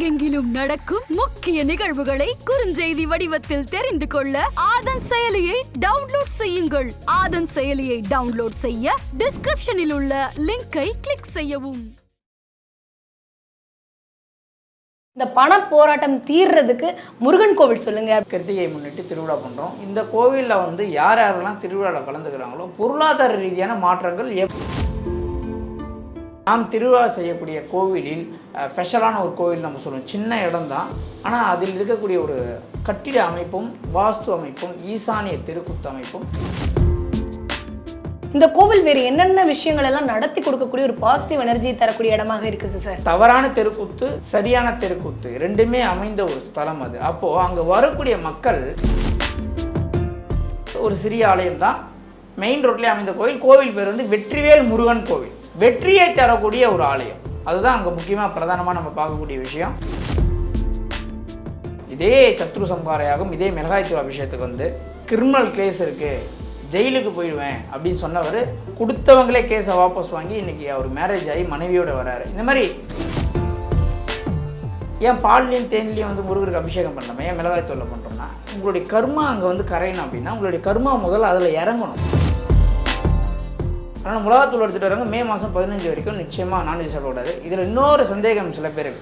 உலகெங்கிலும் நடக்கும் முக்கிய நிகழ்வுகளை குறுஞ்செய்தி வடிவத்தில் தெரிந்து கொள்ள ஆதன் செயலியை டவுன்லோட் செய்யுங்கள். ஆதன் செயலியை டவுன்லோட் செய்ய டிஸ்கிரிப்ஷனில் உள்ள லிங்கை கிளிக் செய்யவும். இந்த பண போராட்டம் தீர்றதுக்கு முருகன் கோவில் சொல்லுங்க. கிருத்திகையை முன்னிட்டு திருவிழா பண்ணுறோம் இந்த கோவிலில் வந்து யார் யாரெல்லாம் திருவிழாவில் கலந்துக்கிறாங்களோ பொருளாதார ரீதியான மாற்றங்கள் எப் நாம் திருவிழா செய்யக்கூடிய கோவிலில் ஸ்பெஷலான ஒரு கோவில் நம்ம சொல்லுவோம் சின்ன இடம்தான். ஆனால் அதில் இருக்கக்கூடிய ஒரு கட்டிட அமைப்பும் வாஸ்து அமைப்பும் ஈசானிய தெருக்குத்து அமைப்பும். இந்த கோவில் வேறு என்னென்ன விஷயங்கள் எல்லாம் நடத்தி கொடுக்கக்கூடிய ஒரு பாசிட்டிவ் எனர்ஜி தரக்கூடிய இடமாக இருக்குது சார் தவறான தெருக்கூத்து சரியான தெருக்கூத்து ரெண்டுமே அமைந்த ஒரு ஸ்தலம் அது. அப்போது அங்கே வரக்கூடிய மக்கள் ஒரு சிறிய ஆலயம் தான் மெயின் ரோட்லேயே அமைந்த கோவில் கோவில் பேர் வந்து வெற்றிவேல் முருகன் கோவில். வெற்றியை தரக்கூடிய ஒரு ஆலயம். அதுதான் அங்கே முக்கியமாக பிரதானமாக நம்ம பார்க்கக்கூடிய விஷயம். இதே சத்ரு சம்பாரையாகும் இதே மிளகாய்த்தூள் அபிஷேகத்துக்கு வந்து கிரிமினல் கேஸ் இருக்குது ஜெயிலுக்கு போயிடுவேன். அப்படின்னு சொன்னவர் கொடுத்தவங்களே கேஸை வாபஸ் வாங்கி இன்றைக்கி அவர் மேரேஜ் ஆகி மனைவியோடு வராரு. இந்த மாதிரி ஏன் பால்லையும் தேன்லையும் வந்து முருகருக்கு அபிஷேகம் பண்ணலாமா ஏன் மிளகாய் தூள்ல பண்ணுறோம்னா உங்களுடைய கர்மா அங்கே வந்து கரையணும் அப்படின்னா உங்களுடைய கர்மா முதல்ல அதில் இறங்கணும். அதனால் மிளகாத்தூள் எடுத்துகிட்டு வராங்க மே மாதம் பதினஞ்சு வரைக்கும் நிச்சயமாக நான்வெஜ் சாப்பிடக்கூடாது. இதில் இன்னொரு சந்தேகம் சில பேருக்கு.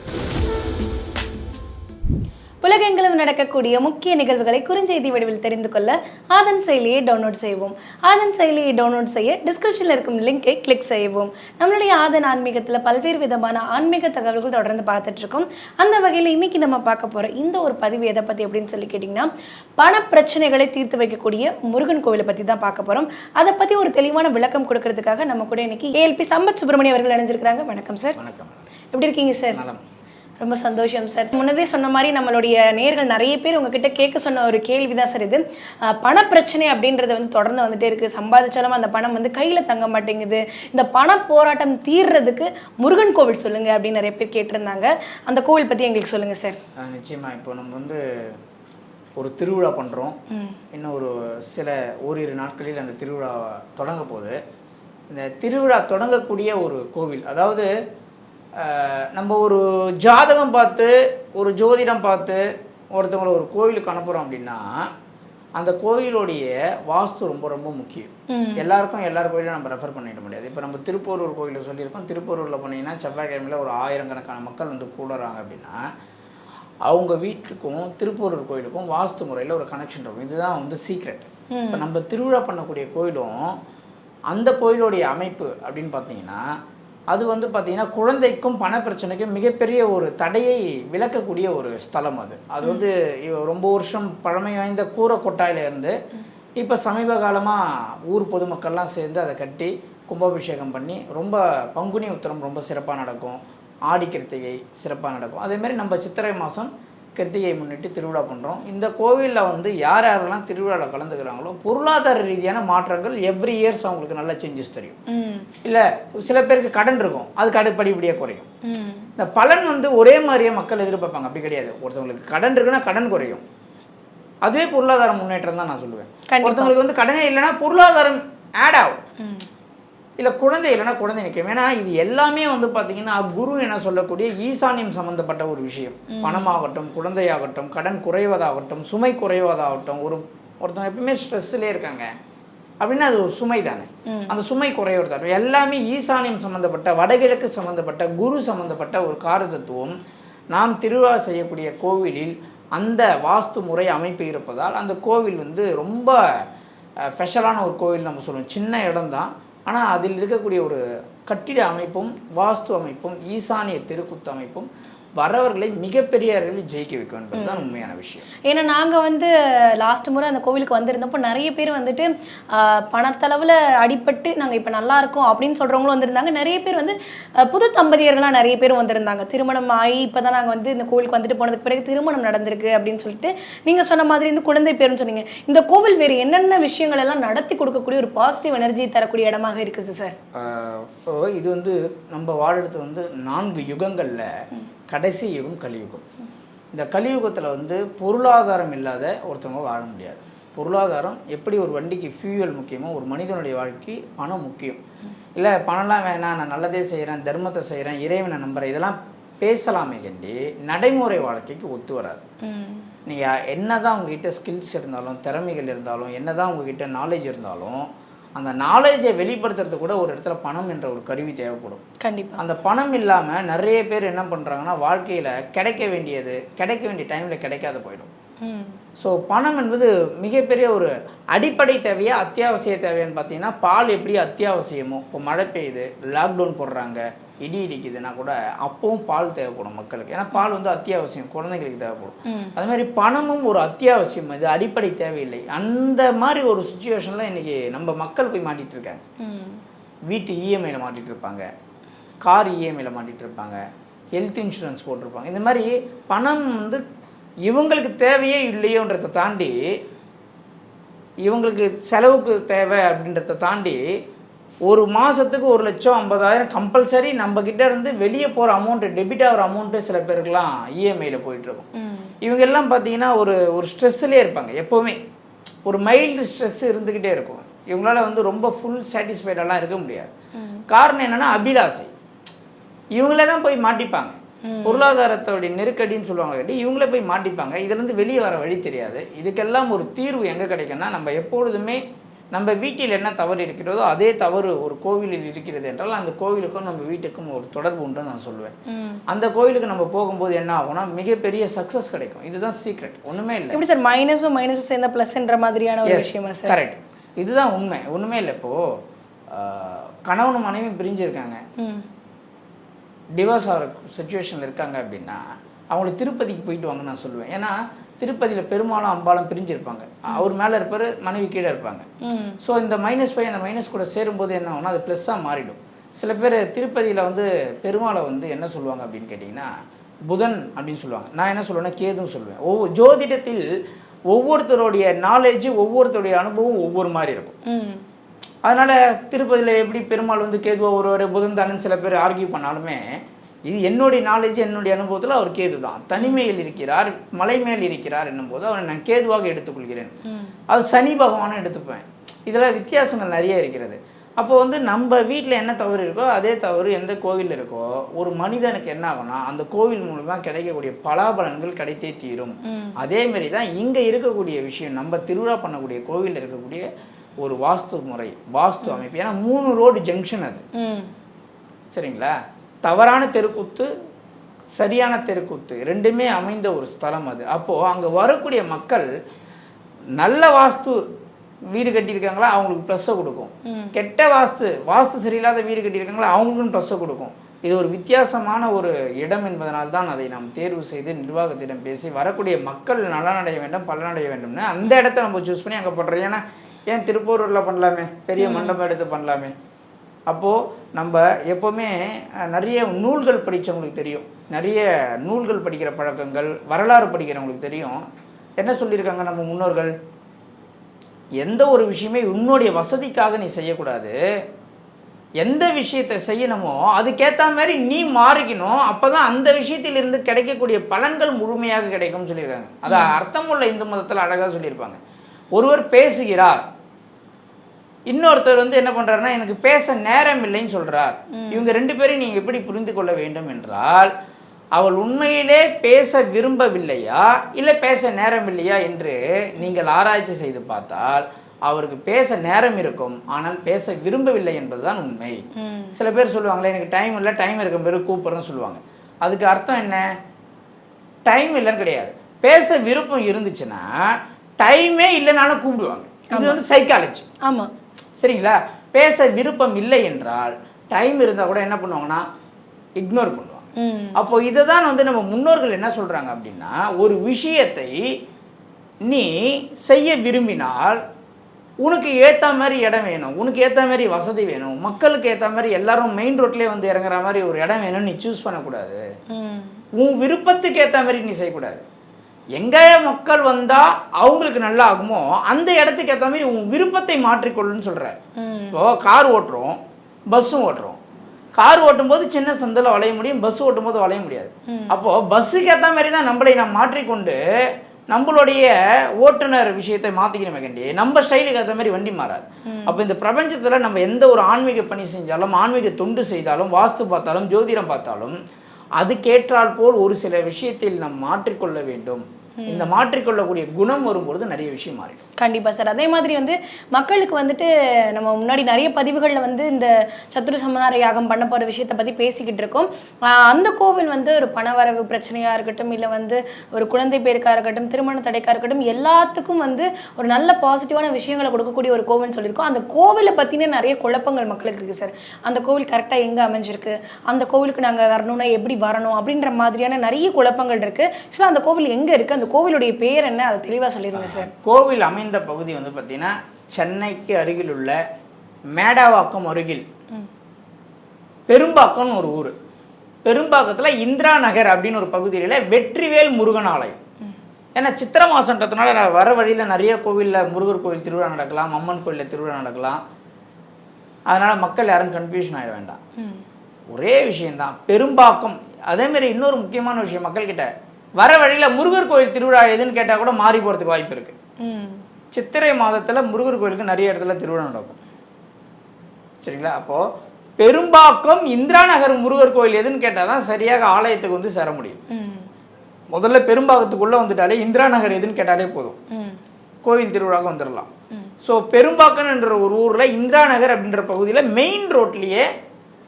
உலகெங்கிலும் நடக்கக்கூடிய முக்கிய நிகழ்வுகளை குறுஞ்செய்தி வடிவில் தெரிந்து கொள்ள ஆதன் செயலியை டவுன்லோட் செய்வோம் ஆதன் செயலியை டவுன்லோட் செய்ய டிஸ்கிரிப்ஷனில் இருக்கும் லிங்கை கிளிக் செய்யவும். நம்மளுடைய ஆதன் ஆன்மீகத்தில் பல்வேறு விதமான ஆன்மீக தகவல்கள் தொடர்ந்து பார்த்துட்டு இருக்கோம் அந்த வகையில் இன்னைக்கு நம்ம பார்க்க போகிற இந்த ஒரு பதிவு எதை பற்றி அப்படின்னு சொல்லி கேட்டிங்கன்னா பண பிரச்சனைகளை தீர்த்து வைக்கக்கூடிய முருகன் கோவிலை பற்றி தான் பார்க்க போகிறோம் அதை பற்றி ஒரு தெளிவான விளக்கம் கொடுக்கறதுக்காக நம்ம கூட இன்னைக்கு ஏஎல்பி சம்பத் சுப்பிரமணியம் அவர்கள் இணைஞ்சிருக்கிறாங்க. வணக்கம் சார். வணக்கம். எப்படி இருக்கீங்க சார்? ரொம்ப சந்தோஷம் சார் முன்னதே சொன்ன மாதிரி நம்மளுடைய நேர்கள் நிறைய பேர் உங்ககிட்ட கேட்க சொன்ன ஒரு கேள்வி தான் சார் இது. பணப்பிரச்சனை அப்படின்றது வந்து தொடர்ந்து வந்துட்டே இருக்கு. சம்பாதிச்சாலும் அந்த பணம் வந்து கையில தங்க மாட்டேங்குது. இந்த பண போராட்டம் தீர்றதுக்கு முருகன் கோவில் சொல்லுங்க அப்படின்னு நிறைய பேர் கேட்டிருந்தாங்க. அந்த கோவில் பத்தி எங்களுக்கு சொல்லுங்க சார் ஆஹ் நிச்சயமா. இப்போ நம்ம வந்து ஒரு திருவிழா பண்ணுறோம் இன்னும் ஒரு சில ஓரிரு நாட்களில் அந்த திருவிழா தொடங்க போகுது. இந்த திருவிழா தொடங்கக்கூடிய ஒரு கோவில் அதாவது நம்ம ஒரு ஜாதகம் பார்த்து ஒரு ஜோதிடம் பார்த்து ஒருத்தவங்களை ஒரு கோவிலுக்கு அனுப்புகிறோம் அப்படின்னா அந்த கோவிலுடைய வாஸ்து ரொம்ப ரொம்ப முக்கியம். எல்லாருக்கும் எல்லார் கோயிலும் நம்ம ரெஃபர் பண்ணிட முடியாது. இப்போ நம்ம திருப்பூரூர் கோயிலில் சொல்லியிருக்கோம். திருப்பூரூரில் போனீங்கன்னா செவ்வாய்க்கிழமையில் ஒரு ஆயிரக்கணக்கான மக்கள் வந்து கூடுறாங்க அப்படின்னா அவங்க வீட்டுக்கும் திருப்பூரூர் கோயிலுக்கும் வாஸ்து முறையில் ஒரு கனெக்ஷன் இருக்கும். இதுதான் வந்து சீக்ரெட் இப்போ நம்ம திருவிழா பண்ணக்கூடிய கோயிலும் அந்த கோயிலுடைய அமைப்பு அப்படின்னு பார்த்தீங்கன்னா அது வந்து பார்த்தீங்கன்னா குழந்தைக்கும் பண பிரச்சனைக்கும் மிகப்பெரிய ஒரு தடையை விளக்கக்கூடிய ஒரு ஸ்தலம் அது. அது வந்து ரொம்ப வருஷம் பழமை வாய்ந்த கூரை கொட்டாயில இருந்து இப்போ சமீப காலமாக ஊர் பொதுமக்கள்லாம் சேர்ந்து அதை கட்டி கும்பாபிஷேகம் பண்ணி ரொம்ப பங்குனி உத்திரம் ரொம்ப சிறப்பாக நடக்கும். ஆடி கிருத்திகை சிறப்பாக நடக்கும். அதே மாதிரி நம்ம சித்திரை மாதம் கிருத்திகையை முன்னிட்டு திருவிழா பண்ணுறோம் இந்த கோவிலில் வந்து யார் யாரெல்லாம் திருவிழாவில் கலந்துக்கிறாங்களோ பொருளாதார ரீதியான மாற்றங்கள் எவ்ரி இயர்ஸ் அவங்களுக்கு நல்ல சேஞ்சஸ் தெரியும். இல்லை சில பேருக்கு கடன் இருக்கும். அது கடன் படிப்படியாக குறையும். இந்த பலன் வந்து ஒரே மாதிரியே மக்கள் எதிர்பார்ப்பாங்க. அப்படி கிடையாது. ஒருத்தவங்களுக்கு கடன் இருக்குன்னா கடன் குறையும். அதுவே பொருளாதார முன்னேற்றம் தான் நான் சொல்லுவேன். ஒருத்தவங்களுக்கு வந்து கடனே இல்லைன்னா பொருளாதாரம் ஆட் ஆகும். இல்லை குழந்தை இல்லைன்னா குழந்தை நிற்கும். ஏன்னா இது எல்லாமே வந்து பார்த்தீங்கன்னா குரு என சொல்லக்கூடிய ஈசானியம் சம்மந்தப்பட்ட ஒரு விஷயம். பணமாகட்டும் குழந்தையாகட்டும் கடன் குறைவதாகட்டும் சுமை குறைவதாகட்டும் ஒரு ஒருத்தவங்க எப்பவுமே ஸ்ட்ரெஸ்ஸிலே இருக்காங்க. அப்படின்னா அது ஒரு சுமை தானே. அந்த சுமை குறைவதாகட்டும் எல்லாமே ஈசானியம் சம்மந்தப்பட்ட வடகிழக்கு சம்மந்தப்பட்ட குரு சம்மந்தப்பட்ட ஒரு கார தத்துவம் நாம் திருவிழா செய்யக்கூடிய கோவிலில் அந்த வாஸ்து முறை அமைப்பு இருப்பதால் அந்த கோவில் வந்து ரொம்ப ஸ்பெஷலான ஒரு கோவில் நம்ம சொல்லுவோம். சின்ன இடம்தான். ஆனால் அதில் இருக்கக்கூடிய ஒரு கட்டிட அமைப்பும் வாஸ்து அமைப்பும் ஈசானிய தெருக்குத்து அமைப்பும் வரவர்களை மிகப்பெரிய அளவில் ஜெயிக்க வைக்கும் என்பதுதான் உண்மையான விஷயம். ஏன்னா நாங்கள் வந்து லாஸ்ட் முறை அந்த கோவிலுக்கு வந்திருந்தப்போ நிறைய பேர் வந்துட்டு பணத்தளவில் அடிபட்டு நாங்கள் இப்போ நல்லா இருக்கோம் அப்படின்னு சொல்கிறவங்களும் வந்திருந்தாங்க. நிறைய பேர் வந்து புது தம்பதியர்களாக நிறைய பேர் வந்திருந்தாங்க. திருமணம் ஆகி இப்போ தான் நாங்கள் வந்து இந்த கோவிலுக்கு வந்துட்டு போனதுக்கு பிறகு திருமணம் நடந்திருக்கு அப்படின்னு சொல்லிட்டு நீங்கள் சொன்ன மாதிரி இந்த குழந்தை பேருன்னு சொன்னீங்க. இந்த கோவில் வேறு என்னென்ன விஷயங்கள் எல்லாம் நடத்தி கொடுக்கக்கூடிய ஒரு பாசிட்டிவ் எனர்ஜி தரக்கூடிய இடமாக இருக்குது சார் இது வந்து நம்ம வாழறது வந்து நான்கு யுகங்களில் கடைசி யுகம் கலியுகம். இந்த கலியுகத்தில் வந்து பொருளாதாரம் இல்லாத ஒருத்தவங்க வாழ முடியாது. பொருளாதாரம் எப்படி ஒரு வண்டிக்கு ஃபியூயல் முக்கியமோ ஒரு மனிதனுடைய வாழ்க்கை பணம் முக்கியம். இல்லை பணம்லாம் வேணாம் நான் நல்லதே செய்கிறேன் தர்மத்தை செய்கிறேன் இறைவனை நம்புகிறேன் இதெல்லாம் பேசலாமே கண்டி நடைமுறை வாழ்க்கைக்கு ஒத்து வராது. நீங்கள் என்னதான் உங்ககிட்ட ஸ்கில்ஸ் இருந்தாலும் திறமைகள் இருந்தாலும் என்னதான் உங்ககிட்ட நாலேஜ் இருந்தாலும் அந்த நாலேஜை வெளிப்படுத்துறதுக்கு கூட ஒரு இடத்துல பணம் என்ற ஒரு கருவி தேவைப்படும். கண்டிப்பா. அந்த பணம் இல்லாமல் நிறைய பேர் என்ன பண்ணுறாங்கன்னா வாழ்க்கையில் கிடைக்க வேண்டியது கிடைக்க வேண்டிய டைமில் கிடைக்காத போயிடும். ஸோ பணம் என்பது மிகப்பெரிய ஒரு அடிப்படை தேவையா அத்தியாவசிய தேவையான்னு பார்த்தீங்கன்னா பால் எப்படி அத்தியாவசியமோ இப்போ மழை பெய்யுது லாக்டவுன் போடுறாங்க இடி இடிக்குதுன்னா கூட அப்பவும் பால் தேவைப்படும் மக்களுக்கு. ஏன்னா பால் வந்து அத்தியாவசியம் குழந்தைங்களுக்கு தேவைப்படும். அது மாதிரி பணமும் ஒரு அத்தியாவசியம் இது அடிப்படை தேவையில்லை. அந்த மாதிரி ஒரு சுச்சுவேஷனில் இன்றைக்கி நம்ம மக்கள் போய் மாட்டிகிட்டு இருக்காங்க. வீட்டு இஎம்ஐயில் மாட்டிட்டு இருப்பாங்க கார் இஎம்ஐயில் மாட்டிட்டு இருப்பாங்க ஹெல்த் இன்சூரன்ஸ் போட்டிருப்பாங்க. இந்த மாதிரி பணம் வந்து இவங்களுக்கு தேவையே இல்லையோன்றதை தாண்டி இவங்களுக்கு செலவுக்கு தேவை அப்படின்றத தாண்டி ஒரு மாதத்துக்கு ஒரு லட்சம் ஐம்பதாயிரம் கம்பல்சரி நம்மக்கிட்ட இருந்து வெளியே போகிற அமௌண்ட்டு டெபிட் ஆகிற அமௌண்ட்டு சில பேருக்குலாம் இஎம்ஐயில் போயிட்டுருக்கும் ம். இவங்க எல்லாம் பார்த்தீங்கன்னா ஒரு ஒரு ஸ்ட்ரெஸ்ஸிலே இருப்பாங்க எப்போவுமே. ஒரு மைல்டு ஸ்ட்ரெஸ் இருந்துக்கிட்டே இருக்கும். இவங்களால வந்து ரொம்ப ஃபுல் சாட்டிஸ்ஃபைடெல்லாம் இருக்க முடியாது. காரணம் என்னன்னா அபிலாசை. இவங்களே தான் போய் மாட்டிப்பாங்க. பொருளாதாரத்தோடைய நெருக்கடின்னு சொல்லுவாங்க கேட்டி இவங்களே போய் மாட்டிப்பாங்க. இதுலேருந்து வெளியே வர வழி தெரியாது. இதுக்கெல்லாம் ஒரு தீர்வு எங்கே கிடைக்கும்னா நம்ம எப்பொழுதுமே நம்ம வீட்டில் என்ன தவறு இருக்கிறதோ அதே தவறு ஒரு கோவிலில் இருக்கிறது என்றால் அந்த கோவிலுக்கும் நம்ம வீட்டுக்கும் ஒரு தொடர்பு உண்டுன்னு நான் சொல்லுவேன். அந்த கோவிலுக்கு நம்ம போகும்போது என்ன ஆகும்னா மிகப்பெரிய சக்ஸஸ் கிடைக்கும். இதுதான் சீக்ரெட் ஒன்றுமே இல்லை. எப்படி சார் மைனஸும் மைனஸும் சேர்ந்த ப்ளஸ்ன்ற மாதிரியான ஒரு விஷயமா சார்? கரெக்ட் இதுதான் உண்மை. ஒன்றுமே இல்லை இப்போது கணவனும் மனைவியும் பிரிஞ்சிருக்காங்க. டிவோர்ஸ் ஆகிற சுச்சுவேஷனில் இருக்காங்க அப்படின்னா அவங்கள திருப்பதிக்கு போயிட்டு வாங்கன்னு நான் சொல்லுவேன். ஏன்னா திருப்பதியில் பெரும்பாலும் அம்பாலும் பிரிஞ்சிருப்பாங்க. அவர் மேலே இருப்பார் மனைவி கீழே இருப்பாங்க. ஸோ இந்த மைனஸ் ஃபைவ் அந்த மைனஸ் கூட சேரும்போது என்ன ஆகும்னா அது ப்ளஸ்ஸாக மாறிடும். சில பேர் திருப்பதியில் வந்து பெருமாளை வந்து என்ன சொல்லுவாங்க அப்படின்னு கேட்டிங்கன்னா புதன் அப்படின்னு சொல்லுவாங்க. நான் என்ன சொல்லுவேன்னா கேதுன்னு சொல்லுவேன். ஒவ்வொரு ஜோதிடத்தில் ஒவ்வொருத்தருடைய நாலேஜ் ஒவ்வொருத்தருடைய அனுபவம் ஒவ்வொரு மாதிரி இருக்கும். அதனால் திருப்பதியில் எப்படி பெருமாள் வந்து கேதுவா ஒருவர் புதன் தானன் சில பேர் ஆர்கியூ பண்ணாலுமே இது என்னுடைய நாலேஜ் என்னுடைய அனுபவத்தில் அவர் கேது தான் தனிமையில் இருக்கிறார் மலை மேல் இருக்கிறார் என்னும்போது அவரை நான் கேதுவாக எடுத்துக்கொள்கிறேன். அது சனி பகவானை எடுத்துப்பேன். இதில் வித்தியாசங்கள் நிறைய இருக்கிறது. அப்போ வந்து நம்ம வீட்டில் என்ன தவறு இருக்கோ அதே தவறு எந்த கோவிலில் இருக்கோ ஒரு மனிதனுக்கு என்ன ஆகும்னா அந்த கோவில் மூலமாக கிடைக்கக்கூடிய பலாபலன்கள் கிடைத்தே தீரும். அதே மாதிரி தான் இங்கே இருக்கக்கூடிய விஷயம் நம்ம திருவிழா பண்ணக்கூடிய கோவிலில் இருக்கக்கூடிய ஒரு வாஸ்து முறை வாஸ்து அமைப்பு. ஏன்னா மூணு ரோடு ஜங்ஷன் அது. சரிங்களா? தவறான தெருக்கூத்து சரியான தெருக்கூத்து ரெண்டுமே அமைந்த ஒரு ஸ்தலம் அது. அப்போது அங்கே வரக்கூடிய மக்கள் நல்ல வாஸ்து வீடு கட்டியிருக்காங்களா அவங்களுக்கு ப்ளஸ்ஸை கொடுக்கும். கெட்ட வாஸ்து வாஸ்து சரியில்லாத வீடு கட்டியிருக்காங்களா அவங்களுக்கும் ப்ளஸ்ஸை கொடுக்கும். இது ஒரு வித்தியாசமான ஒரு இடம் என்பதனால் தான் அதை நாம் தேர்வு செய்து நிர்வாகத்திடம் பேசி வரக்கூடிய மக்கள் நலனடைய வேண்டும் பலனடைய வேண்டும்னு அந்த இடத்த நம்ம சூஸ் பண்ணி அங்கே பண்ணுறோம் ஏன்னா ஏன் திருப்பூரில் பண்ணலாமே? பெரிய மண்டபம் எடுத்து பண்ணலாமே? அப்போது நம்ம எப்போவுமே நிறைய நூல்கள் படித்தவங்களுக்கு தெரியும். நிறைய நூல்கள் படிக்கிற பழக்கங்கள் வரலாறு படிக்கிறவங்களுக்கு தெரியும். என்ன சொல்லியிருக்காங்க நம்ம முன்னோர்கள்? எந்த ஒரு விஷயமே உன்னுடைய வசதிக்காக நீ செய்யக்கூடாது. எந்த விஷயத்தை செய்யணுமோ அதுக்கேற்ற மாதிரி நீ மாறிக்கணும். அப்போ தான் அந்த விஷயத்திலிருந்து கிடைக்கக்கூடிய பலன்கள் முழுமையாக கிடைக்கும்னு சொல்லியிருக்காங்க. அது அர்த்தமுள்ள இந்து மதத்தில் அழகாக சொல்லியிருப்பாங்க. ஒருவர் பேசுகிறார். இன்னொருத்தர் வந்து என்ன பண்றாருன்னா எனக்கு பேச நேரம் இல்லைன்னு சொல்றார். இவங்க ரெண்டு பேரும் நீங்க எப்படி புரிந்து கொள்ள வேண்டும் என்றால் அவள் உண்மையிலே பேச விரும்பவில்லையா இல்லை பேச நேரம் இல்லையா என்று நீங்கள் ஆராய்ச்சி செய்து பார்த்தால் அவருக்கு பேச நேரம் இருக்கும் ஆனால் பேச விரும்பவில்லை என்பதுதான் உண்மை. சில பேர் சொல்லுவாங்களே எனக்கு டைம் இல்லை டைம் இருக்க பேர் கூப்பிட்றேன்னு சொல்லுவாங்க. அதுக்கு அர்த்தம் என்ன? டைம் இல்லைன்னு கிடையாது. பேச விருப்பம் இருந்துச்சுன்னா டைமே இல்லைனாலும் கூப்பிடுவாங்க. இது வந்து சைக்காலஜி ஆமாம் சரிங்களா? பேச விருப்பம் இல்லை என்றால் டைம் இருந்தால் கூட என்ன பண்ணுவாங்கன்னா இக்னோர் பண்ணுவாங்க. அப்போ இதை தான் வந்து நம்ம முன்னோர்கள் என்ன சொல்கிறாங்க அப்படின்னா ஒரு விஷயத்தை நீ செய்ய விரும்பினால் உனக்கு ஏற்ற மாதிரி இடம் வேணும் உனக்கு ஏற்ற மாதிரி வசதி வேணும் மக்களுக்கு ஏற்ற மாதிரி எல்லாரும் மெயின் ரோட்லேயே வந்து இறங்குற மாதிரி ஒரு இடம் வேணும்னு நீ சூஸ் பண்ணக்கூடாது. உன் விருப்பத்துக்கு ஏற்ற மாதிரி நீ செய்யக்கூடாது. எங்கே மக்கள் வந்தால் அவங்களுக்கு நல்லா ஆகுமோ அந்த இடத்துக்கு ஏற்ற மாதிரி உன் விருப்பத்தை மாற்றிக்கொள்ளுன்னு சொல்கிறார் இப்போ கார் ஓட்டுறோம் பஸ்ஸும் ஓட்டுறோம். கார் ஓட்டும்போது சின்ன சந்தில் வளைய முடியும் பஸ் ஓட்டும்போது வளைய முடியாது. அப்போது பஸ்ஸுக்கு ஏற்ற மாதிரி தான் நம்மளை நாம் மாற்றிக்கொண்டு நம்மளுடைய ஓட்டுநர் விஷயத்தை மாற்றிக்கணுமே கண்டி. நம்ம ஸ்டைலுக்கு ஏற்ற மாதிரி வண்டி மாறாது. அப்போ இந்த பிரபஞ்சத்தில் நம்ம எந்த ஒரு ஆன்மீக பணி செஞ்சாலும் ஆன்மீக தொண்டு செய்தாலும் வாஸ்து பார்த்தாலும் ஜோதிடம் பார்த்தாலும் அதுக்கேற்றால் போல் ஒரு சில விஷயத்தில் நாம் மாற்றிக்கொள்ள வேண்டும். இந்த மாற்றிக்கொள்ளக்கூடிய குணம் வரும்பொழுது நிறைய விஷயம் மாறிடும். கண்டிப்பா சார். அதே மாதிரி வந்து மக்களுக்கு வந்துட்டு நம்ம முன்னாடி நிறைய பதிவுகளில் வந்து இந்த சத்ரு சம்ஹார யாகம் பண்ண போற விஷயத்தை பத்தி பேசிக்கிட்டு இருக்கோம். அந்த கோவில் வந்து ஒரு பணவரவு பிரச்சனையா இருக்கட்டும் இல்லை வந்து ஒரு குழந்தை பேருக்கா இருக்கட்டும் திருமண தடைக்கா இருக்கட்டும் எல்லாத்துக்கும் வந்து ஒரு நல்ல பாசிட்டிவான விஷயங்களை கொடுக்கக்கூடிய ஒரு கோவில்னு சொல்லியிருக்கோம். அந்த கோவிலை பற்றின நிறைய குழப்பங்கள் மக்களுக்கு இருக்கு சார். அந்த கோவில் கரெக்டாக எங்க அமைஞ்சிருக்கு? அந்த கோவிலுக்கு நாங்கள் வரணும்னா எப்படி வரணும்? அப்படின்ற மாதிரியான நிறைய குழப்பங்கள் இருக்கு. ஆக்சுவலாக அந்த கோவில் எங்க இருக்கு? அந்த கோவிலுடைய பேர் என்ன? அதை தெளிவா சொல்லிருங்க சார். கோவில் அமைந்த பகுதி வந்து பார்த்தீங்கன்னா சென்னைக்கு அருகில் உள்ள மேடாவாக்கம் அருகில். பெரும்பாக்கம்னு ஒரு ஊர். பெரும்பாக்கத்தில் இந்திரா நகர் அப்படின்னு ஒரு பகுதியில் வெற்றிவேல் முருகன் ஆலயம். ஏன்னா சித்திரை மாதன்றதுனால வர வழியில் நிறைய கோவிலில் முருகர் கோவில் திருவிழா நடக்கலாம் அம்மன் கோயிலில் திருவிழா நடக்கலாம். அதனால் மக்கள் யாரும் கன்ஃபியூஷன் ஆகிட வேண்டாம். ஒரே விஷயம்தான். பெரும்பாக்கம். அதேமாரி இன்னொரு முக்கியமான விஷயம் மக்கள்கிட்ட. வர வழியில் முருகர் கோயில் திருவிழா எதுன்னு கேட்டால் கூட மாறி போகிறதுக்கு வாய்ப்பு இருக்குது சித்திரை மாதத்தில் முருகர் கோயிலுக்கு நிறைய இடத்துல திருவிழா நடக்கும். சரிங்களா? அப்போது பெரும்பாக்கம் இந்திரா நகர் முருகர் கோயில் எதுன்னு கேட்டால் தான் சரியாக ஆலயத்துக்கு வந்து சேர முடியும். முதல்ல பெரும்பாக்கத்துக்குள்ளே வந்துட்டாலே இந்திரா நகர் எதுன்னு கேட்டாலே போதும். கோவில் திருவிழாவுக்கு வந்துடலாம். ஸோ பெரும்பாக்கம் என்ற ஒரு ஊரில் இந்திரா நகர் அப்படின்ற பகுதியில் மெயின் ரோட்லேயே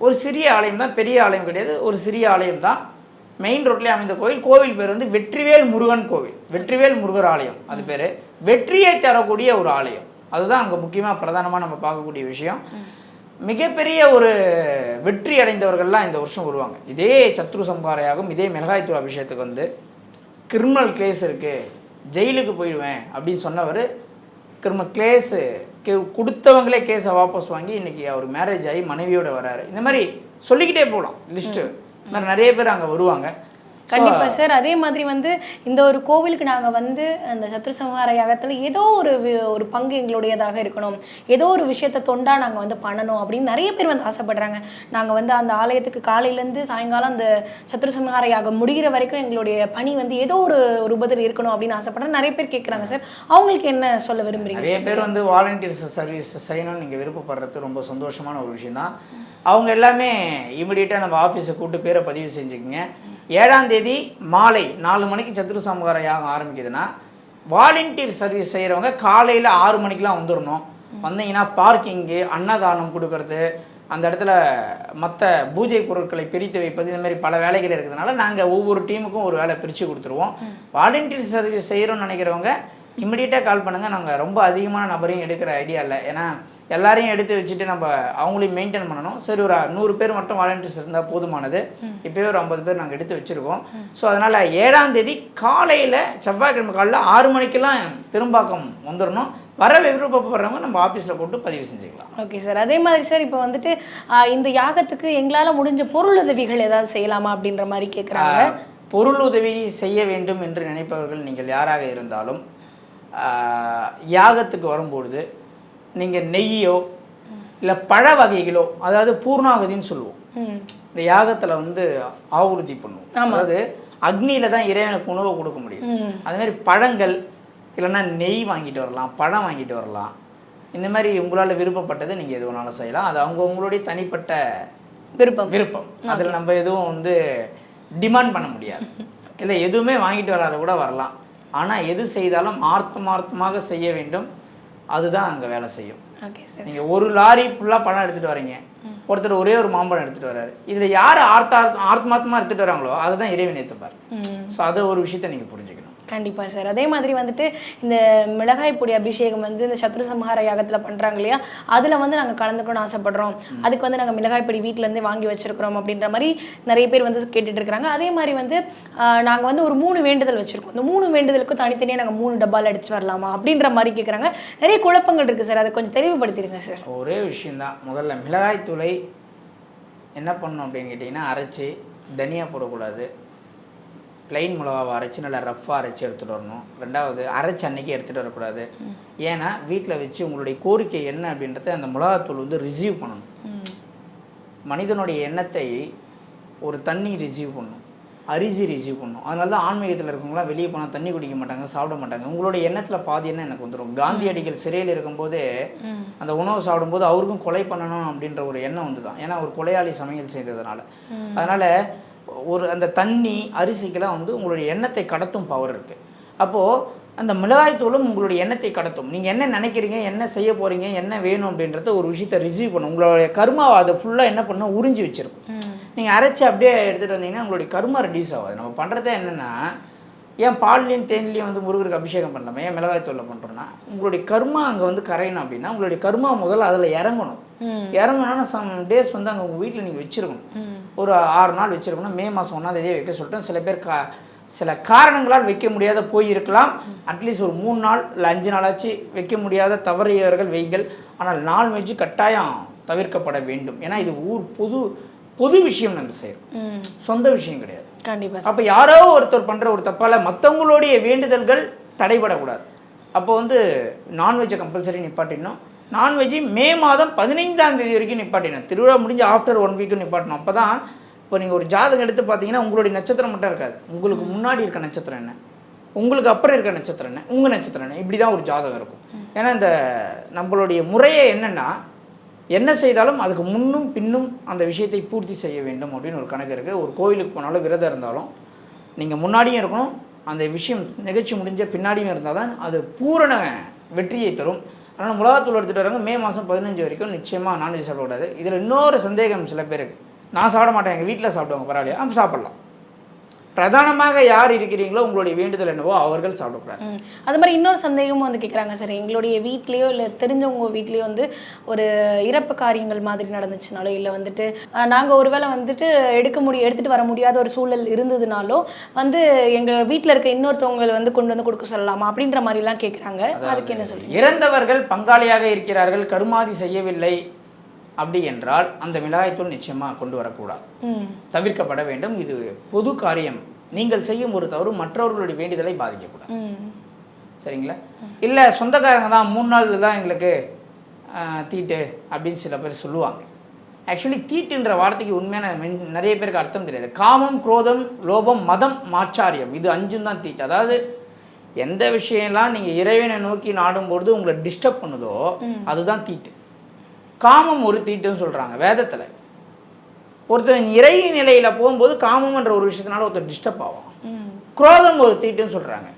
ஒரு சிறிய ஆலயம் தான் பெரிய ஆலயம் கிடையாது ஒரு சிறிய ஆலயம் தான். மெயின் ரோட்லேயே அமைந்த கோவில் கோவில் பேர் வந்து வெற்றிவேல் முருகன் கோவில். வெற்றிவேல் முருகர் ஆலயம் அது பேர். வெற்றியை தரக்கூடிய ஒரு ஆலயம். அதுதான் அங்கே முக்கியமாக பிரதானமாக நம்ம பார்க்கக்கூடிய விஷயம். மிகப்பெரிய ஒரு வெற்றி அடைந்தவர்கள்லாம் இந்த வருஷம் வருவாங்க. இதே சத்ரு சம்ஹார யாகம் இதே மிளகாய்த்தூள் அபிஷேகத்துக்கு வந்து கிரிமினல் கேஸ் இருக்குது ஜெயிலுக்கு போயிடுவேன் அப்படின்னு சொன்னவர் கிரிமினல் கேஸு கே கொடுத்தவங்களே கேஸை வாபஸ் வாங்கி இன்னைக்கு அவர் மேரேஜ் ஆகி மனைவியோட வராரு. இந்த மாதிரி சொல்லிக்கிட்டே போகலாம் லிஸ்ட்டு நிறைய பேர் அங்கே வருவாங்க. கண்டிப்பா சார். அதே மாதிரி வந்து இந்த ஒரு கோவிலுக்கு நாங்க வந்து அந்த சத்ரு சம்ஹார யாகத்துல ஏதோ ஒரு ஒரு பங்கு எங்களுடையதாக இருக்கணும். ஏதோ ஒரு விஷயத்த தொண்டா நாங்க வந்து பண்ணணும் அப்படின்னு நிறைய பேர் வந்து ஆசைப்படுறாங்க. நாங்க வந்து அந்த ஆலயத்துக்கு காலையில இருந்து சாயங்காலம் அந்த சத்ரு சம்ஹார யாகம் முடிகிற வரைக்கும் எங்களுடைய பணி வந்து ஏதோ ஒரு ரூபத்தில் இருக்கணும் அப்படின்னு ஆசைப்படுறாங்க. நிறைய பேர் கேட்குறாங்க சார். அவங்களுக்கு என்ன சொல்ல விரும்புறீங்க நிறைய பேர் வந்து வாலண்டியர்ஸ் சர்வீஸ் செய்யணும்னு நீங்கள் விருப்பப்படுறது ரொம்ப சந்தோஷமான ஒரு விஷயம் தான் அவங்க எல்லாமே இமிடியேட்டாக நம்ம ஆஃபீஸை கூப்பிட்டு பேரை பதிவு செஞ்சுக்கோங்க. ஏழாம் தேதி மாலை நாலு மணிக்கு சத்துரு சமகார யாகம் ஆரம்பிக்குதுன்னா வாலண்டியர் சர்வீஸ் செய்கிறவங்க காலையில் ஆறு மணிக்கெலாம் வந்துடணும் வந்தீங்கன்னா பார்க்கிங்கு அன்னதானம் கொடுக்கறது அந்த இடத்துல மற்ற பூஜை பொருட்களை பிரித்து வைப்பது இந்த மாதிரி பல வேலைகள் இருக்கிறதுனால நாங்கள் ஒவ்வொரு டீமுக்கும் ஒரு வேலை பிரித்து கொடுத்துருவோம். வாலண்டியர் சர்வீஸ் செய்கிறோம்னு நினைக்கிறவங்க இமிடியேட்டாக கால் பண்ணுங்கள் நாங்கள் ரொம்ப அதிகமான நபரையும் எடுக்கிற ஐடியா இல்லை. ஏன்னா எல்லாரையும் எடுத்து வச்சுட்டு நம்ம அவங்களையும் மெயின்டைன் பண்ணணும். சரி ஒரு நூறு பேர் மட்டும் வாலண்டியர்ஸ் இருந்தால் போதுமானது. இப்போயே ஒரு ஐம்பது பேர் நாங்கள் எடுத்து வச்சுருக்கோம். ஸோ அதனால் ஏழாம் தேதி காலையில் செவ்வாய்க்கிழமை காலையில் ஆறு மணிக்கெல்லாம் பெரும்பாக்கம் வந்துடணும் வர விருப்பப்படுறவங்க நம்ம ஆஃபீஸில் போட்டு பதிவு செஞ்சுக்கலாம். ஓகே சார் அதே மாதிரி சார் இப்போ வந்துட்டு இந்த யாகத்துக்கு எங்களால முடிஞ்ச பொருள் உதவிகள் ஏதாவது செய்யலாமா அப்படின்ற மாதிரி கேட்குறாங்க பொருள் உதவி செய்ய வேண்டும் என்று நினைப்பவர்கள் நீங்கள் யாராக இருந்தாலும் யாகத்துக்கு வரும்பொழுது நீங்கள் நெய்யோ இல்லை பழ வகைகளோ அதாவது பூர்ணாகதின்னு சொல்லுவோம். இந்த யாகத்தில் வந்து ஆவுறுதி பண்ணுவோம். அதாவது அக்னியில தான் இறைவனுக்கு உணவு கொடுக்க முடியும். அது மாதிரி பழங்கள் இல்லைன்னா நெய் வாங்கிட்டு வரலாம் பழம் வாங்கிட்டு வரலாம். இந்த மாதிரி உங்களால் விருப்பப்பட்டதை நீங்கள் எது வேணாலும் செய்யலாம். அது அவங்க உங்களுடைய தனிப்பட்ட விருப்பம். விருப்பம். அதில் நம்ம எதுவும் வந்து டிமாண்ட் பண்ண முடியாது. இல்லை எதுவுமே வாங்கிட்டு வராத கூட வரலாம். ஆனால் எது செய்தாலும் ஆர்த்தமார்த்தமாக செய்ய வேண்டும். அதுதான் அங்கே வேலை செய்யும். Okay sir. நீங்கள் ஒரு லாரி ஃபுல்லாக பழம் எடுத்துகிட்டு வரீங்க. ஒருத்தர் ஒரே ஒரு மாம்பழம் எடுத்துகிட்டு வராரு இதில் யார் ஆர்த்தா ஆத்மார்த்தமாக எடுத்துகிட்டு வராங்களோ அதை தான் இறைவன் ஏற்றுப்பார் ஸோ அதை ஒரு விஷயத்தை நீங்கள் புரிஞ்சுக்கணும். கண்டிப்பா சார். அதே மாதிரி வந்துட்டு இந்த மிளகாய் பொடி அபிஷேகம் வந்து இந்த சத்ரு சம்ஹார யாகத்துல பண்றாங்க இல்லையா? அதுல வந்து நாங்க கலந்துக்கணும்னு ஆசைப்படுறோம். அதுக்கு வந்து நாங்க மிளகாய் பொடி வீட்ல இருந்தே வாங்கி வச்சிருக்கிறோம் அப்படின்ற மாதிரி நிறைய பேர் வந்து கேட்டுட்டு இருக்காங்க. அதே மாதிரி வந்து ஆஹ், நாங்க வந்து ஒரு மூணு வேண்டுதல் வச்சிருக்கோம். இந்த மூணு வேண்டுதலுக்கும் தனித்தனியா நாங்க மூணு டப்பால எடுத்துட்டு வரலாமா அப்படின்ற மாதிரி கேக்குறாங்க. நிறைய குழப்பங்கள் இருக்கு சார். அதை கொஞ்சம் தெளிவுபடுத்திடுங்க சார். ஒரே விஷயந்தான் முதல்ல மிளகாய் தூளை என்ன பண்ணணும் அப்படின்னு கேட்டிங்கன்னா அரைச்சி தனியா போடக்கூடாது. ப்ளைன் மிளகாவை அரைச்சி நல்லா ரஃப்பாக அரைச்சி எடுத்துகிட்டு வரணும். ரெண்டாவது அரைச்சி அன்னைக்கு எடுத்துகிட்டு வரக்கூடாது. ஏன்னா வீட்டில் வச்சு உங்களுடைய கோரிக்கை என்ன அப்படின்றத அந்த மிளகாத்தூள் வந்து ரிசீவ் பண்ணணும். மனிதனுடைய எண்ணத்தை ஒரு தண்ணி ரிசீவ் பண்ணும். அரிசி ரிசீவ் பண்ணும். அதனால தான் ஆன்மீகத்தில் இருக்கவங்களாம் வெளியே போனால் தண்ணி குடிக்க மாட்டாங்க சாப்பிட மாட்டாங்க. உங்களுடைய எண்ணத்தில் பாதி எண்ணம் எனக்கு வந்துடும் காந்தியடிகள் சிறையில் இருக்கும்போது அந்த உணவு சாப்பிடும்போது அவருக்கும் கொலை பண்ணணும் அப்படின்ற ஒரு எண்ணம் வந்து தான் ஏன்னா ஒரு கொலையாளி சமையல் செய்ததுனால. அதனால் ஒரு அந்த தண்ணி அரிசிக்கெல்லாம் வந்து உங்களுடைய எண்ணத்தை கடத்தும் பவர் இருக்குது அப்போது அந்த மிளகாய்த்தூளும் உங்களுடைய எண்ணத்தை கடத்தும். நீங்கள் என்ன நினைக்கிறீங்க என்ன செய்ய போகிறீங்க என்ன வேணும் அப்படின்றத ஒரு விஷயத்தை ரிசீவ் பண்ணும். உங்களுடைய கர்மாவை அதை ஃபுல்லாக என்ன பண்ணும்? உறிஞ்சி வச்சிருக்கும் நீங்கள் அரைச்சி அப்படியே எடுத்துகிட்டு வந்தீங்கன்னா உங்களுடைய கர்மா ரெடியூஸ் ஆகாது. நம்ம பண்ணுறதே என்னென்னா ஏன் பால்லையும் தேன்லையும் வந்து முருகருக்கு அபிஷேகம் பண்ணலாமா? ஏன் மிளகாய் தூளில் பண்ணுறோன்னா உங்களுடைய கர்மா அங்கே வந்து கரையணும் அப்படின்னா உங்களுடைய கர்மா முதல்ல அதில் இறங்கணும். இறங்கணும்னா சம் டேஸ் வந்து அங்கே உங்கள் வீட்டில் நீங்கள் வச்சுருக்கணும். ஒரு ஆறு நாள் வச்சுருக்கணும். மே மாதம் ஒன்றாம் தேதியே வைக்க சொல்லிட்டோம் சில பேர் கா சில காரணங்களால் வைக்க முடியாத போயிருக்கலாம். அட்லீஸ்ட் ஒரு மூணு நாள் இல்லை அஞ்சு நாளாச்சு வைக்க முடியாத தவறியவர்கள் வைங்கள் ஆனால் நான்வெஜ் கட்டாயம் தவிர்க்கப்பட வேண்டும். ஏன்னா இது ஊர் பொது பொது விஷயம் நம்ம செய்கிறோம் சொந்த விஷயம் கிடையாது. கண்டிப்பா சார். அப்போ யாரோ ஒருத்தர் பண்ணுற ஒரு தப்பால் மற்றவங்களுடைய வேண்டுதல்கள் தடைபடக்கூடாது. அப்போ வந்து நான்வெஜ்ஜை கம்பல்சரி நிப்பாட்டிடணும். நான்வெஜ்ஜை மே மாதம் பதினைந்தாம் தேதி வரைக்கும் நிப்பாட்டிடணும். திருவிழா முடிஞ்சு ஆஃப்டர் ஒன் வீக்கு நிப்பாட்டணும். அப்போ தான் இப்போ நீங்கள் ஒரு ஜாதகம் எடுத்து பார்த்தீங்கன்னா உங்களுடைய நட்சத்திரம் மட்டும் இருக்காது. உங்களுக்கு முன்னாடி இருக்க நட்சத்திரம் என்ன? உங்களுக்கு அப்புறம் இருக்க நட்சத்திரம் என்ன? உங்கள் நட்சத்திரம் என்ன? இப்படி தான் ஒரு ஜாதகம் இருக்கும். ஏன்னா இந்த நம்மளுடைய முறையே என்னென்னா என்ன செய்தாலும் அதுக்கு முன்னும் பின்னும் அந்த விஷயத்தை பூர்த்தி செய்ய வேண்டும் அப்படின்னு ஒரு கணக்கு இருக்குது ஒரு கோயிலுக்கு போனாலும் விரதம் இருந்தாலும் நீங்கள் முன்னாடியும் இருக்கணும். அந்த விஷயம் நிகழ்ச்சி முடிஞ்ச பின்னாடியும் இருந்தால் தான் அது பூரண வெற்றியை தரும். அதனால் மிளகாத்தூள் எடுத்துகிட்டு வராங்க மே மாதம் பதினஞ்சு வரைக்கும் நிச்சயமாக நான்வெஜ் சாப்பிடக்கூடாது இதில் இன்னொரு சந்தேகம் சில பேருக்கு. நான் சாப்பிட மாட்டேன் எங்கள் வீட்டில் சாப்பிடுவாங்க பரவாயில்லையா? ஆ சாப்பிட்லாம். பிரதானமாக யார் இருக்கிறீங்களோ உங்களுடைய வேண்டுதல் என்னவோ அவர்கள் சாப்பிடக்கூடாது. அது மாதிரி இன்னொரு சந்தேகமும் வந்து கேட்குறாங்க சார். எங்களுடைய வீட்லேயோ இல்லை தெரிஞ்சவங்க வீட்லேயோ வந்து ஒரு இறப்பு காரியங்கள் மாதிரி நடந்துச்சுனாலோ இல்லை வந்துட்டு நாங்கள் ஒருவேளை வந்துட்டு எடுக்க முடியும் எடுத்துகிட்டு வர முடியாத ஒரு சூழல் இருந்ததுனாலோ வந்து எங்கள் வீட்டில் இருக்க இன்னொருத்தவங்களை வந்து கொண்டு வந்து கொடுக்க சொல்லலாமா அப்படின்ற மாதிரிலாம் கேட்குறாங்க அதுக்கு என்ன சொல்லுங்க இறந்தவர்கள் பங்காளியாக இருக்கிறார்கள் கருமாதி செய்யவில்லை. அப்படி என்றால் அந்த மிளகாய்த்தூள் நிச்சயமாக கொண்டு வரக்கூடாது. தவிர்க்கப்பட வேண்டும். இது பொது காரியம். நீங்கள் செய்யும் ஒரு தவறு மற்றவர்களுடைய வேண்டுதலை பாதிக்கக்கூடாது. சரிங்களா? இல்லை சொந்தக்காரங்க தான் மூணு நாள் தான் எங்களுக்கு தீட்டு அப்படின்னு சில பேர் சொல்லுவாங்க. ஆக்சுவலி தீட்டுன்ற வார்த்தைக்கு உண்மையான நிறைய பேருக்கு அர்த்தம் தெரியாது. காமம் குரோதம் லோபம் மதம் மாச்சாரியம். இது அஞ்சும் தான் தீட்டு. அதாவது எந்த விஷயம்லாம் நீங்கள் இறைவனை நோக்கி நாடும்பொழுது உங்களை டிஸ்டர்ப் பண்ணுதோ அதுதான் தீட்டு. காமம் ஒரு தீட்டுன்னு சொல்கிறாங்க வேதத்தில். ஒருத்தன் இறை நிலையில் போகும்போது காமம்ன்ற ஒரு விஷயத்தினால ஒருத்தர் டிஸ்டர்ப் ஆகும் குரோதம் ஒரு தீட்டுன்னு சொல்கிறாங்க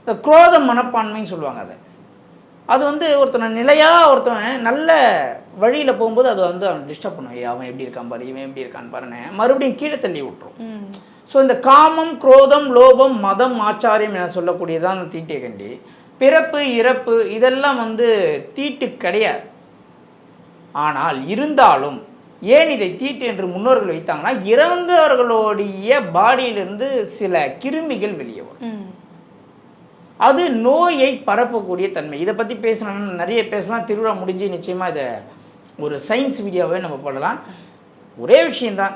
இந்த குரோத மனப்பான்மைன்னு சொல்லுவாங்க அதை. அது வந்து ஒருத்தனை நிலையாக ஒருத்தன் நல்ல வழியில் போகும்போது அது வந்து அவன் டிஸ்டர்ப் பண்ணும். அவன் எப்படி இருக்கான் பாரு இவன் எப்படி இருக்கான்னு பாருன்னு. மறுபடியும் கீழே தள்ளி விட்டுரும். ஸோ இந்த காமம் குரோதம் லோபம் மதம் ஆச்சாரியம் என சொல்லக்கூடியதான் தீட்டை கண்டி பிறப்பு இறப்பு இதெல்லாம் வந்து தீட்டு கிடையாது. ஆனால் இருந்தாலும் ஏன் இதை தீட்டு என்று முன்னோர்கள் வைத்தாங்கன்னா இறந்தவர்களுடைய பாடியிலிருந்து சில கிருமிகள் வெளியே வரும். அது நோயை பரப்பக்கூடிய தன்மை. இதை பற்றி பேசணும்னா நிறைய பேசலாம். திருவிழா முடிஞ்சு நிச்சயமாக இதை ஒரு சயின்ஸ் வீடியோவே நம்ம போடலாம். ஒரே விஷயம்தான்.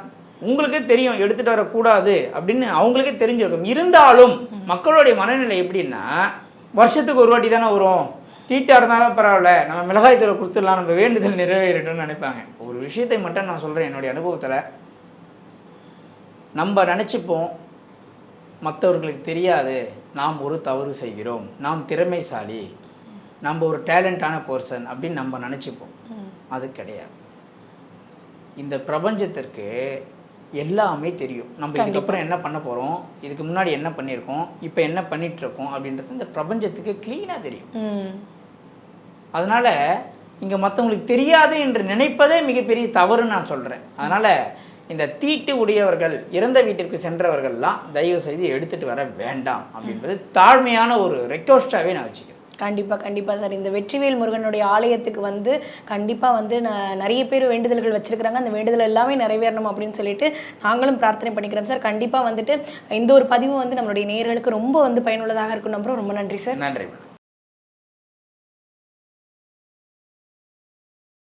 உங்களுக்கே தெரியும் எடுத்துகிட்டு வரக்கூடாது அப்படின்னு அவங்களுக்கே தெரிஞ்சிருக்கும். இருந்தாலும் மக்களுடைய மனநிலை எப்படின்னா வருஷத்துக்கு ஒரு வாட்டி தானே வரும். தீட்டாக இருந்தாலும் பரவாயில்ல. நம்ம மிளகாய் தூளை கொடுத்துடலாம். நம்ம வேண்டுதல் நிறைவேறட்டும்னு நினைப்பாங்க. ஒரு விஷயத்தை மட்டும் நான் சொல்கிறேன் என்னுடைய அனுபவத்தில். நம்ம நினச்சிப்போம் மற்றவர்களுக்கு தெரியாது நாம் ஒரு தவறு செய்கிறோம். நாம் திறமைசாலி. நம்ம ஒரு டேலண்டான பர்சன் அப்படின்னு நம்ம நினச்சிப்போம். அது கிடையாது. இந்த பிரபஞ்சத்திற்கு எல்லாமே தெரியும். நம்ம இதுக்கப்புறம் என்ன பண்ண போகிறோம் இதுக்கு முன்னாடி என்ன பண்ணியிருக்கோம்? இப்போ என்ன பண்ணிட்டு இருக்கோம்? அப்படின்றது இந்த பிரபஞ்சத்துக்கு க்ளீனாக தெரியும். அதனால் இங்கே மற்றவங்களுக்கு தெரியாது என்று நினைப்பதே மிகப்பெரிய தவறுன்னு நான் சொல்கிறேன் அதனால் இந்த தீட்டு உடையவர்கள் இறந்த வீட்டிற்கு சென்றவர்கள்லாம் தயவு செய்து எடுத்துகிட்டு வர வேண்டாம் அப்படின்றது தாழ்மையான ஒரு ரெக்வஸ்டாகவே நான் வச்சுக்கிறேன். கண்டிப்பாக கண்டிப்பாக சார். இந்த வெற்றிவேல் முருகனுடைய ஆலயத்துக்கு வந்து கண்டிப்பாக வந்து நிறைய பேர் வேண்டுதல்கள் வச்சிருக்கிறாங்க. அந்த வேண்டுதல் எல்லாமே நிறைவேறணும் அப்படின்னு சொல்லிட்டு நாங்களும் பிரார்த்தனை பண்ணிக்கிறோம் சார். கண்டிப்பாக வந்துட்டு இந்த ஒரு பதிவு வந்து நம்மளுடைய நேயர்களுக்கு ரொம்ப வந்து பயனுள்ளதாக இருக்கும். நம்புறோம் ரொம்ப நன்றி சார். நன்றி